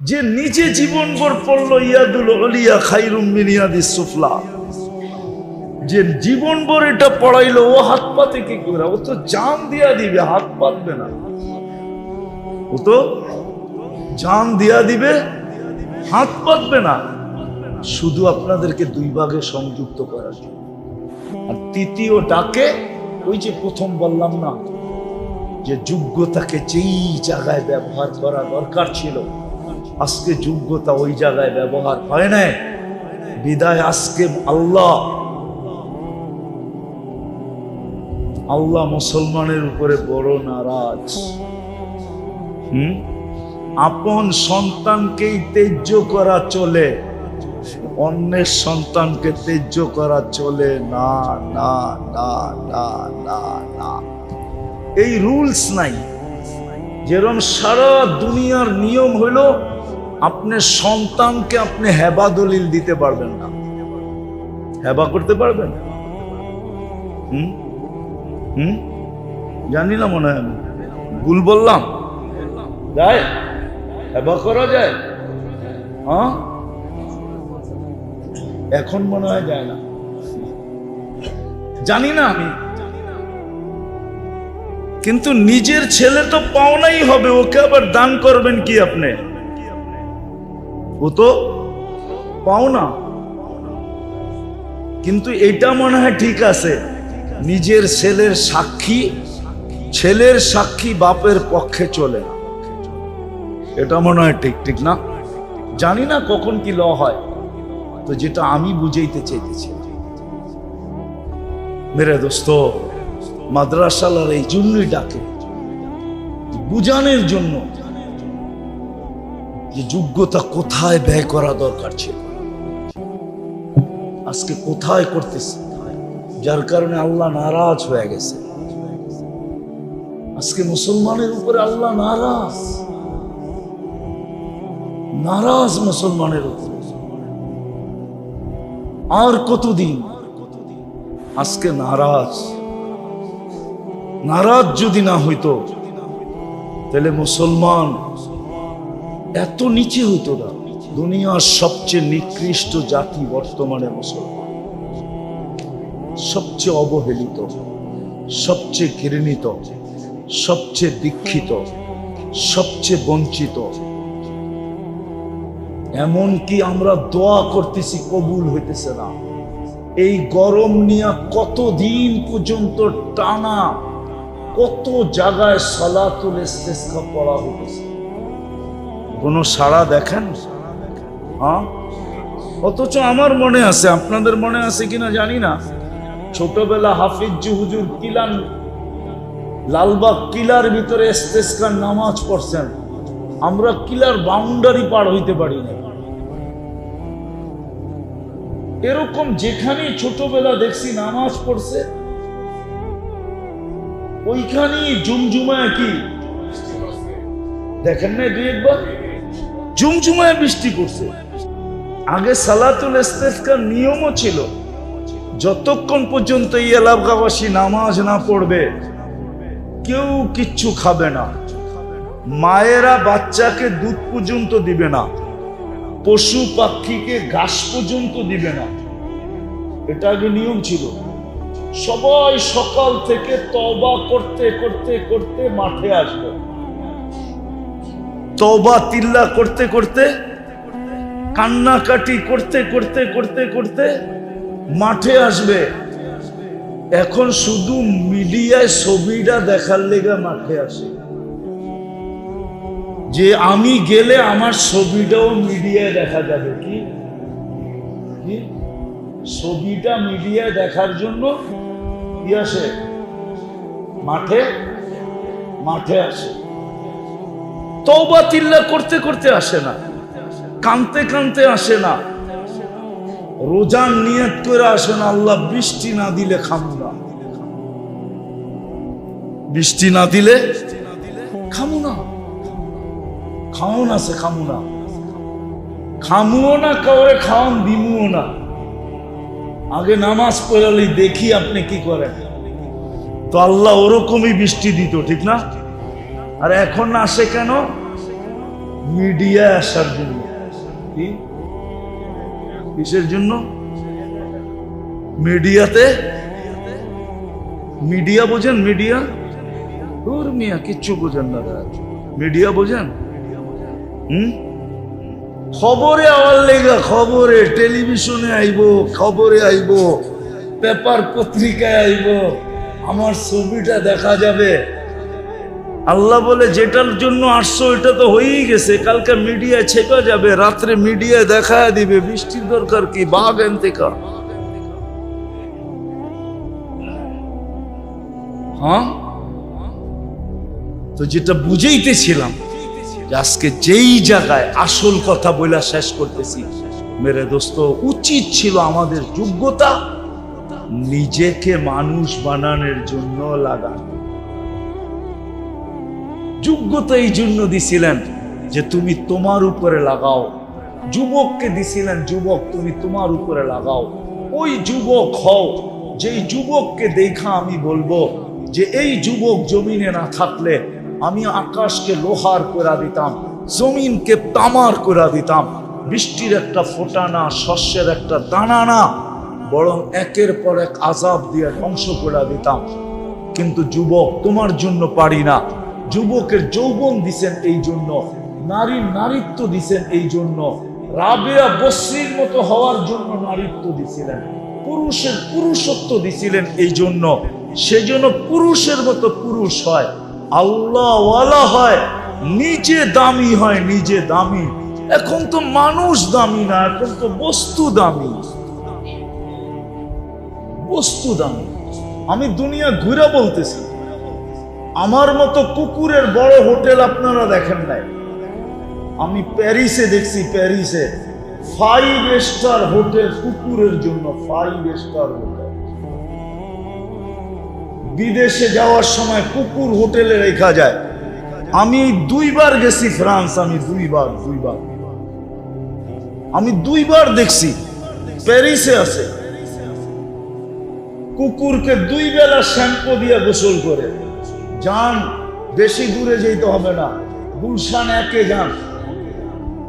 যে নিজে জীবনভর পড়ল, ইয়াদুল অলিয়া খাইরুম মিনিয়াদি সুফলা। যে জীবনভর এটা পড়াইলো, ও হাত পাতে কি করে? ও তো জান দিয়া দিবে, হাত পাতবে না। ও তো জান দিয়া দিবে, হাত পাতবে না। শুধু আপনাদেরকে দুই ভাগে সংযুক্ত করার জন্য। আর তৃতীয় ডাকে, ওই যে প্রথম বললাম না, যে যোগ্যতাকে যেই জায়গায় ব্যবহার করা দরকার ছিল আজকে যোগ্যতা ওই জায়গায় ব্যবহার হয় নাই। বিদায় আজকে আল্লাহ। আল্লাহ মুসলমানের উপরে বড় নারাজ। হুম? আপন সন্তানকেই তেজ্য করা চলে। অন্যের সন্তানকে তেজ্য করা চলে। না না না না না না। এই রুলস নাই। যেরকম সারা দুনিয়ার নিয়ম হইল আপনার সন্তানকে আপনি হেবা দলিল দিতে পারবেন না। হেবা করতে পারবেন? হুম? হুম? জানি না মনে হয় ভুল বললাম? যায়? হেবা করা যায়? হ্যাঁ? এখন মনে হয় যায় না। জানি না আমি। কিন্তু নিজের ছেলে তো পাওনাই হবে, ওকে আবার দান করবেন কি আপনি? ও তো পাওনা কিন্তু এটা মনে হয় ঠিক আছে। নিজের ছেলের সাক্ষী ছেলের সাক্ষী বাপের পক্ষে চলে। না এটা মনে হয় ঠিক ঠিক না? জানি না কখন কি ল হয়, তো যেটা আমি বুঝাইতে চাইতেছি। মেরে দোস্ত, মাদ্রাসালার এই জন্যই ডাকে বুঝানোর জন্য যে যোগ্যতা কোথায় ব্যয় করা দরকার ছিল? আজকে কোথায় করতেছে? যার কারণে আল্লাহ নারাজ হয়ে গেছে। আজকে মুসলমানের উপরে আল্লাহ নারাজ। নারাজ মুসলমানের উপরে। আর কতদিন? আজকে নারাজ। নারাজ যদি না হইতো, তাহলে মুসলমান এত নিচে হইতো না। দুনিয়ার সবচেয়ে নিকৃষ্ট জাতি বর্তমানে মুসলমান। সবচেয়ে অবহেলিত, সবচেয়ে ঘৃণিত, সবচেয়ে দীক্ষিত, সবচেয়ে বঞ্চিত। এমনকি আমরা দোয়া করতেছি, কবুল হইতেছে না। এই গরম নিয়ে কতদিন পর্যন্ত টানা, কত জায়গায় সলাতুল ইস্তেসকা পড়া হইতেছে। কোনো সাড়া দেখেন? হ্যাঁ? অথচ আমার মনে আছে, আপনাদের মনে আছে কিনা জানি না। ছোটবেলা হাফিজ হুজুর কিলান, লালবাগ কিলার ভিতরে ইস্তেসকার নামাজ পড়ছেন। আমরা কিলার বাউন্ডারি পার হইতে পারি না। এরকম যেখানেই ছোটবেলা দেখছি নামাজ পড়ছে, ওইখানেই জুমজুমায় কি? দেখেন না দুই একবার? জুমজুমায় বৃষ্টি করছে আগে সালাতুল ইস্তেসকার নিয়মও ছিল, যতক্ষণ পর্যন্ত এই এলাকাবাসী নামাজ না পড়বে, কেউ কিচ্ছু খাবে না। মায়েরা বাচ্চাকে দুধ পর্যন্ত দিবে না, পশু পাখিকে ঘাস পর্যন্ত দিবে না। এটা আগে নিয়ম ছিল। সবাই সকাল থেকে তবা করতে করতে করতে মাঠে আসবে। তবা তিল্লা করতে করতে, কান্নাকাটি করতে করতে করতে করতে মাঠে আসবে। এখন শুধু মিডিয়ায় ছবিটা দেখার লেগে মাঠে আসে। যে আমি গেলে আমার ছবিটাও মিডিয়ায় দেখা যাবে। কি? ছবিটা মিডিয়ায় দেখার জন্য কি আসে? মাঠে মাঠে আসে। তৌবা তিল্লা করতে করতে আসে না। কানতে কানতে আসে না। রোজার নিয়ত করে আসে না, আল্লাহ বৃষ্টি না দিলে খামু না। বৃষ্টি না দিলে না। খাওন আছে খামু না। খামুও না, কাউরে খাওয়ান দিমুও না। আগে নামাজ পড়ালে, দেখি আপনি কি করেন। তো আল্লাহ ওরকমই বৃষ্টি দিত, ঠিক না? আর এখন আসে কেন? মিডিয়া আসার জন্য কি? কিসের জন্য? মিডিয়াতে? মিডিয়া বোঝেন, মিডিয়া? মিয়া, কিচ্ছু বোঝেন না মিডিয়া বোঝেন? হুম? খবরে আওয়ার লেগা, খবরে টেলিভিশনে আইব, খবরে আইব, পেপার পত্রিকায় আইব, আমার ছবিটা দেখা যাবে। আল্লাহ বলে, যেটার জন্য আসছো এটা তো হয়েই গেছে। কালকে মিডিয়া ছেপা যাবে, রাত্রে মিডিয়ায় দেখা দিবে। বৃষ্টির দরকার কি? বাঘ এনতেকা হ্যাঁ? তো যেটা বুঝেইতেছিলাম আজকে যেই জায়গায় আসল কথা বইলা শেষ করতেছি, মেরে দোস্ত, উচিত ছিল আমাদের যোগ্যতা নিজেকে মানুষ বানানোর জন্য লাগানো। যোগ্যতা এই জন্য দিছিলেন যে তুমি তোমার উপরে লাগাও। যুবককে দিছিলেন, যুবক, তুমি তোমার উপরে লাগাও। ওই যুবক হও, যেই যুবককে দেখা আমি বলব, যে এই যুবক জমিনে না থাকলে আমি আকাশকে লোহার করে দিতাম, জমিনকে তামার করে দিতাম। বৃষ্টির একটা ফোঁটা না, শস্যের একটা দানা না, বরং একের পর এক আজাব দিয়ে ধ্বংস করে দিতাম। কিন্তু যুবক, তোমার জন্য পারি না। যুবকের যৌবন দিছেন এই জন্য, নারীর নারীত্ব দিছেন এই জন্য, রাবেয়া বস্রির মতো হওয়ার জন্য নারীত্ব দিছিলেন, পুরুষের পুরুষত্ব দিছিলেন এই জন্য। সেজন্য পুরুষের মতো পুরুষ হয়, আল্লাহওয়ালা হয়, নিজে দামি হয়, নিজে দামি। এখন তো মানুষ দামি না, এখন তো বস্তু দামি। বস্তু দামি। আমি দুনিয়া ঘুরে বলতেছি আমার মতো কুকুরের বড় হোটেল আপনারা দেখেন নাই। আমি প্যারিসে দেখছি, প্যারিসে ফাইভ স্টার হোটেল কুকুরের জন্য ফাইভ স্টার হোটেল। বিদেশে যাওয়ার সময় কুকুর হোটেলে রেখা যায়। আমি দুইবার গেছি ফ্রান্স, আমি দুইবার দুইবার। আমি দুইবার দেখছি, প্যারিসে আছে। কুকুরকে দুই বেলা শ্যাম্পু দিয়ে গোসল করে। যান, বেশি দূরে যেতে হবে না। গুলশান একে যান।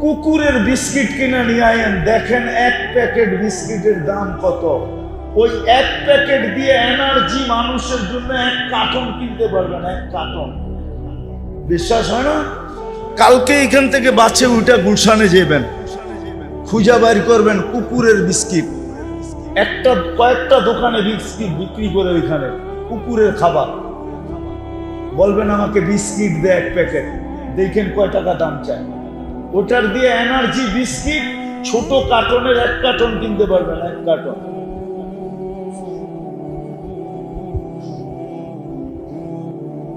কুকুরের বিস্কিট কিনে নিয়ে আয়েন। দেখেন এক প্যাকেট বিস্কিটের দাম কত। ওই এক প্যাকেট দিয়ে এনার্জি মানুষের জন্য এক কার্টন কিনতে পারবেন, এক কার্টন। বিশ্বাস হয় না? কালকে এখান থেকে বাচ্চা উঠে গুলশানে যাবেন খুঁজা বাইর করবেন কুকুরের বিস্কিট। একটা কয়েকটা দোকানে বিস্কিট বিক্রি করে ওইখানে। কুকুরের খাবার। বলবেন আমাকে বিস্কিট দে এক প্যাকেট। দেখেন কয় টাকা দাম চায়। ওটার দিয়ে এনার্জি বিস্কিট, ছোট কার্টনের এক কার্টন কিনতে পারবেন, এক কার্টন।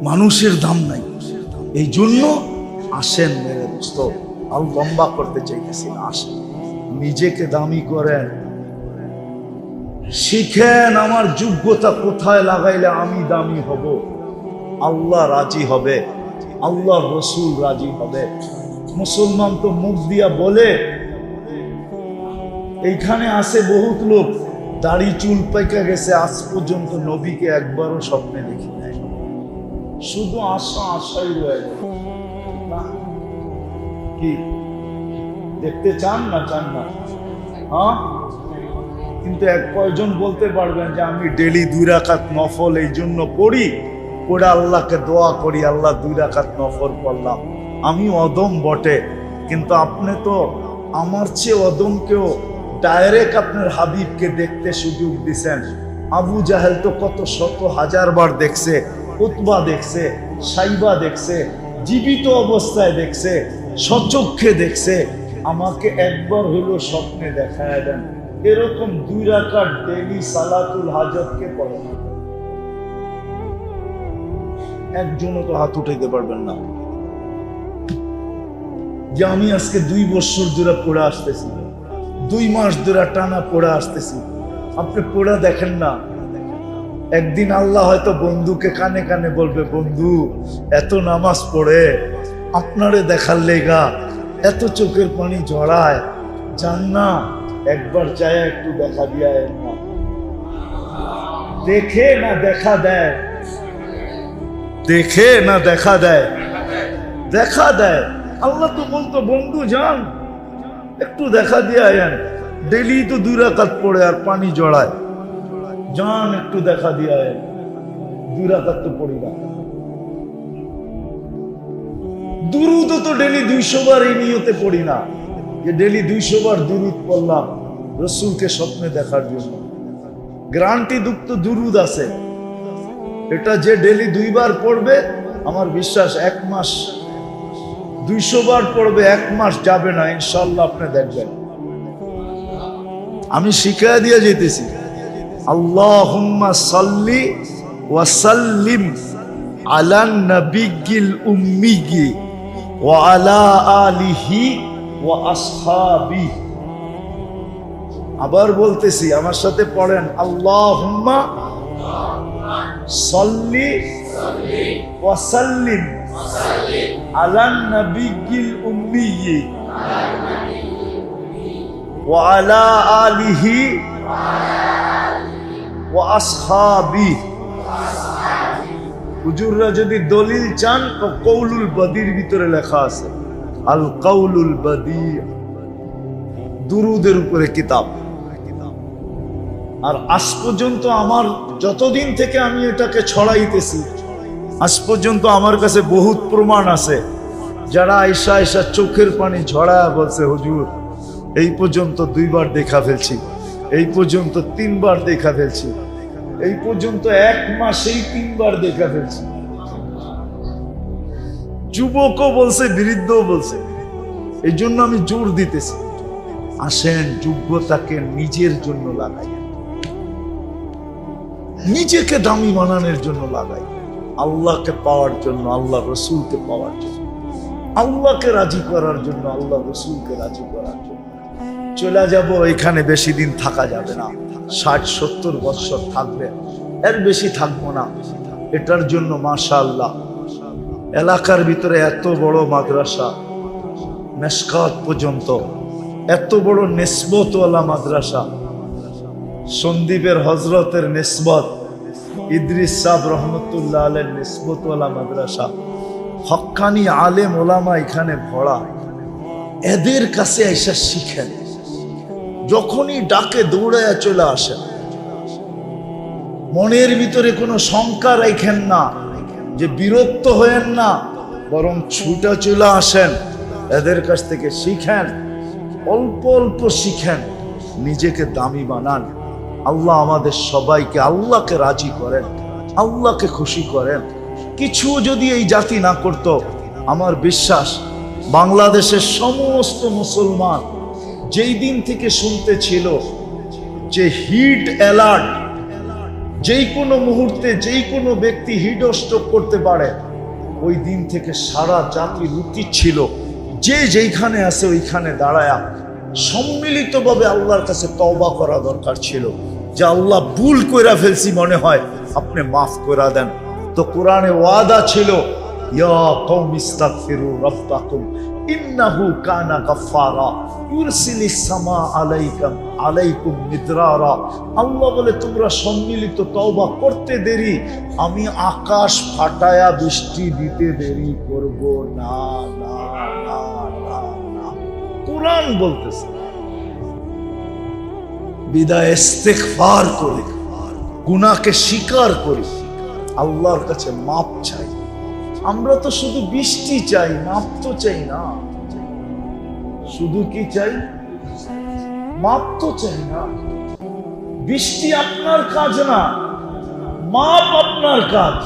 মানুষের দাম নাই। এই জন্য আসেন মেরে দোস্ত আল লম্বা করতে চাইতেছি আসেন। নিজেকে দামি করেন। শিখেন আমার যোগ্যতা কোথায় লাগাইলে আমি দামি হব। আল্লাহ রাজি হবে। আল্লাহ রসুল রাজি হবে। মুসলমান তো মুখ দিয়া বলে। এইখানে আছে বহুত লোক। দাড়ি চুল পাইকা গেছে, আজ পর্যন্ত নবীকে একবারও স্বপ্নে দেখি নাই। শুধু আশা, আশাই রয়ে কি? দেখতে চান না চান না? হ্যাঁ? কিন্তু এক কয়জন বলতে পারবেন যে আমি ডেলি দুই রাকাত নফল এই জন্য পড়ি? পড়ে আল্লাহকে দোয়া করি, আল্লাহ দুই রাকাত নফর পড়লাম আমি অদম বটে, কিন্তু আপনি তো আমার চেয়ে অদমকেও ডাইরেক্ট আপনার হাবিবকে দেখতে সুযোগ দিছেন। আবু জাহেল তো কত শত হাজার বার দেখছে, উতবা দেখছে, সাইবা দেখছে, জীবিত অবস্থায় দেখছে সচক্ষে দেখছে। আমাকে একবার হলো স্বপ্নে দেখায় দেন। এরকম দুই রাকাত ডেলি সালাতুল হাজতকে পড়ে একজনও তো হাত উঠাইতে পারবেন না। যে আমি আজকে দুই বছর ধরে পড়ে আসতেছি, দুই মাস ধরে টানা পড়ে আসতেছি। আপনি পড়ে দেখেন না। একদিন আল্লাহ হয়তো বন্ধুকে কানে কানে বলবে, বন্ধু, এত নামাজ পড়ে, আপনারে দেখার লেগা এত চোখের পানি ঝরায়, যান না, একবার যায় একটু দেখা দিয়া না। দেখে না, দেখা দেয়। দেখে না দেখা দেয়? দেখা দেয়। আল্লাহ তো বলতো, বন্ধু, যান। একটু দেখা দিয়ে আয়েন। ডেলি তো দুই রাকাত পড়ে আর পানি জড়ায়। যান, একটু দেখা দিয়ে দুই রাকাত তো পড়ি না। দুরুদ তো ডেলি দুইশো বার এই নিয়তে পড়ি না। যে ডেলি দুইশো বার দুরুদ পড়লাম, রসুলকে স্বপ্নে দেখার জন্য। গ্রান্টি দুঃখ তো দুরুদ আছে। এটা যে ডেলি দুইবার পড়বে, আমার বিশ্বাস এক মাস, দুইশো বার পড়বে, এক মাস যাবে না ইনশাল্লাহ আপনি দেখবেন। আমি শিখাই দিয়ে যেতেছি। আল্লাহ সাল্লি ওয়াসাল্লিম আলান নবিগিল উম্মিগি ওয়া আলা আলিহি ওয়া আসহাবি। আবার বলতেছি, আমার সাথে পড়েন আল্লাহ সাল্লি ওয়াসাল্লিম আলান নবিগিল আলা আলিহি ওয়া আসহাবি। হুজুররা যদি দলিল চান, তো কৌলুল বদির ভিতরে লেখা আছে, আল কৌলুল বদি, দুরুদের উপরে কিতাব। আর আজ পর্যন্ত আমার যতদিন থেকে আমি এটাকে ছড়াইতেছি, আজ পর্যন্ত আমার কাছে বহুত প্রমাণ আছে। যারা আইসা আইসা চোখের পানি ঝড়ায় বলছে, হুজুর, এই পর্যন্ত দুইবার দেখা ফেলছি, এই পর্যন্ত তিনবার দেখা ফেলছি, এই পর্যন্ত এক মাসেই তিনবার দেখা ফেলছি। যুবকও বলছে, বৃদ্ধও বলছে এই জন্য আমি জোর দিতেছি। আসেন, যোগ্যতাকে নিজের জন্য লাগাই। নিজেকে দামি বানানোর জন্য লাগাই। আল্লাহকে পাওয়ার জন্য, আল্লাহ রসুলকে পাওয়ার জন্য। আল্লাহকে রাজি করার জন্য, আল্লাহ রসুলকে রাজি করার জন্য। চলে যাব, এখানে বেশি দিন থাকা যাবে না। ষাট, সত্তর বৎসর থাকবে। এর বেশি থাকব না। এটার জন্য মাশা আল্লাহ এলাকার ভিতরে এত বড় মাদ্রাসা মেসকাত পর্যন্ত। এত বড় নেসবতওয়ালা মাদ্রাসা। সন্দীপের হজরতের নেসবত, ইদ্রিস সাহ রহমতুল্লাহ আলের নেসবতওয়ালা মাদ্রাসা। হক্কানি আলেম ওলামা এখানে ভরা। এদের কাছে এসে শিখেন। যখনই ডাকে দৌড়ায় চলে আসেন। মনের ভিতরে কোনো শঙ্কা রাখেন না, যে বিরক্ত হয়েন না, বরং ছুটা চলে আসেন। এদের কাছ থেকে শিখেন, অল্প অল্প শিখেন, নিজেকে দামি বানান। আল্লাহ আমাদের সবাইকে আল্লাহকে রাজি করেন, আল্লাহকে খুশি করেন। কিছু যদি এই জাতি না করত, আমার বিশ্বাস বাংলাদেশের সমস্ত মুসলমান যেই দিন থেকে শুনতে ছিল যে হিট অ্যালার্ট, যেই কোনো মুহূর্তে যেই কোনো ব্যক্তি হিট স্ট্রোক করতে পারে, ওই দিন থেকে সারা জাতির উচিত ছিল। যে যেইখানে আছে ওইখানে দাঁড়ায়া সম্মিলিতভাবে আল্লাহর কাছে তওবা করা দরকার ছিল। যে আল্লাহ ভুল কইরা ফেলছি মনে হয়, আপনি মাফ করা দেন। তো কোরআনে ওয়াদা ছিল, ইয়া ইন্নাহু কানা সামা আল্লাহ বলে, তোমরা সম্মিলিত তওবা করতে দেরি, আমি আকাশ ফাটায়া বৃষ্টি দিতে দেরি করব। না না। কোরআন বলতেছে। বিদায় ইস্তেগফার করে, গুনাহকে স্বীকার করি। আল্লাহর কাছে মাপ চাই। আমরা তো শুধু বৃষ্টি চাই, মাপ তো চাই না। শুধু কি চাই? মাপ তো চাই না। বৃষ্টি আপনার কাজ না, মাপ আপনার কাজ।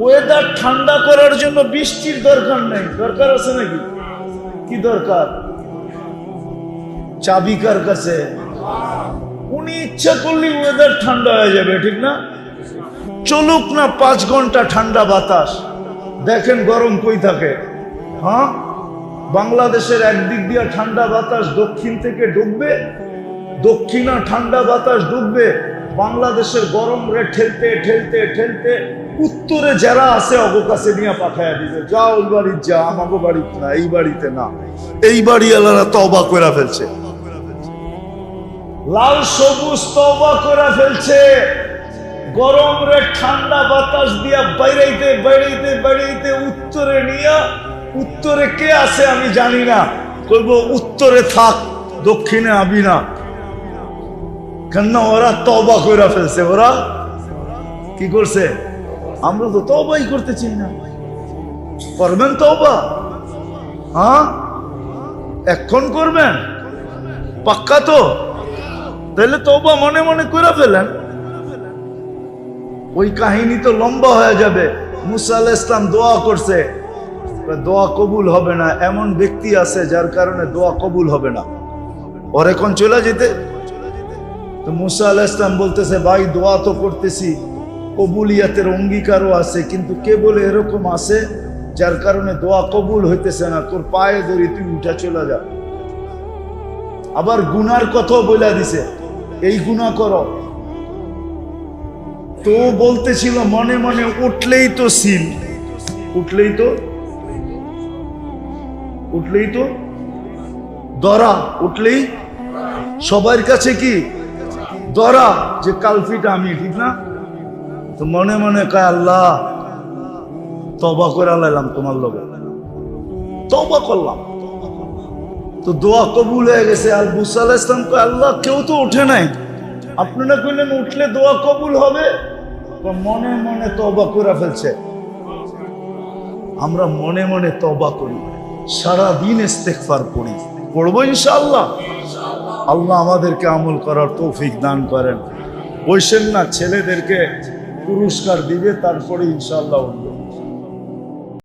ওয়েদার ঠান্ডা করার জন্য বৃষ্টির দরকার নেই। দরকার আছে নাকি? কি দরকার? চাবি কার কাছে? উনি ইচ্ছা করলে ওয়েদার ঠান্ডা হয়ে যাবে, ঠিক না? চলুক না পাঁচ ঘণ্টা ঠান্ডা বাতাস। দেখেন গরম কই থাকে। হ্যাঁ? বাংলাদেশের একদিক দিয়ে ঠান্ডা বাতাস দক্ষিণ থেকে ডুববে, দক্ষিণা ঠান্ডা বাতাস ডুববে। বাংলাদেশের গরম রে ঠেলতে ঠেলতে ঠেলতে উত্তরে যারা আছে অবকাশে নিয়ে পাঠায় দিবে। যা ওই বাড়ির যা আমাকে বাড়িতে না, এই বাড়িতে না। এই বাড়ি এলারা তো অবাক করে ফেলছে। লাল সবুজ তবা করে ফেলছে। গরম রে ঠান্ডা বাতাস দিয়া বাইরাইতে বাইরাইতে বাইরাইতে উত্তরে নিয়া, উত্তরে কে আছে আমি জানি না। কইব, উত্তরে থাক, দক্ষিণে আবি না। কেননা ওরা তবা করে ফেলছে, ওরা কি করছে? আমরা তো তবাই করতে চাই না। করবেন তবা হ্যাঁ? এখন করবেন? পাক্কা তো? তাহলে তবা মনে মনে করে ফেলেন। ওই কাহিনী তো লম্বা হয়ে যাবে। মুসা আলাহ ইসলাম দোয়া করছে। দোয়া কবুল হবে না। এমন ব্যক্তি আছে যার কারণে দোয়া কবুল হবে না। ওর এখন চলে যেতে। তো মুসা আলাহ ইসলাম বলতেছে, ভাই, দোয়া তো করতেছি। কবুলিয়াতের অঙ্গীকারও আছে, কিন্তু কে বলে এরকম আছে যার কারণে দোয়া কবুল হইতেছে না। তোর পায়ে ধরি তুই উঠা চলে যা। আবার গুনার কথাও বলে দিছে। এই গুণা করো। তো বলতেছিল, মনে মনে উঠলেই তো সিল। উঠলেই তো? উঠলেই তো? দরা, উঠলেই? সবার কাছে কি? দরা, যে কালফিটা আমি, ঠিক না? তো মনে মনে কয়, আল্লাহ তবা করে লাইলাম তোমার লগে। তবা করলাম। তো দোয়া কবুল হয়ে গেছে। আর মুসা আলাহ ইসলাম কয়, আল্লাহ কেউ তো ওঠে নাই। আপনারা কইলেন উঠলে দোয়া কবুল হবে? মনে মনে তবা করে ফেলছে। আমরা মনে মনে তবা করি। সারা দিন ইস্তেগফার পড়ি। পড়ব ইনশাআল্লাহ? আল্লাহ আমাদেরকে আমল করার তৌফিক দান করেন। বৈশেন না, ছেলেদেরকে পুরস্কার দিবে, তারপরে ইনশাআল্লাহ উঠবে।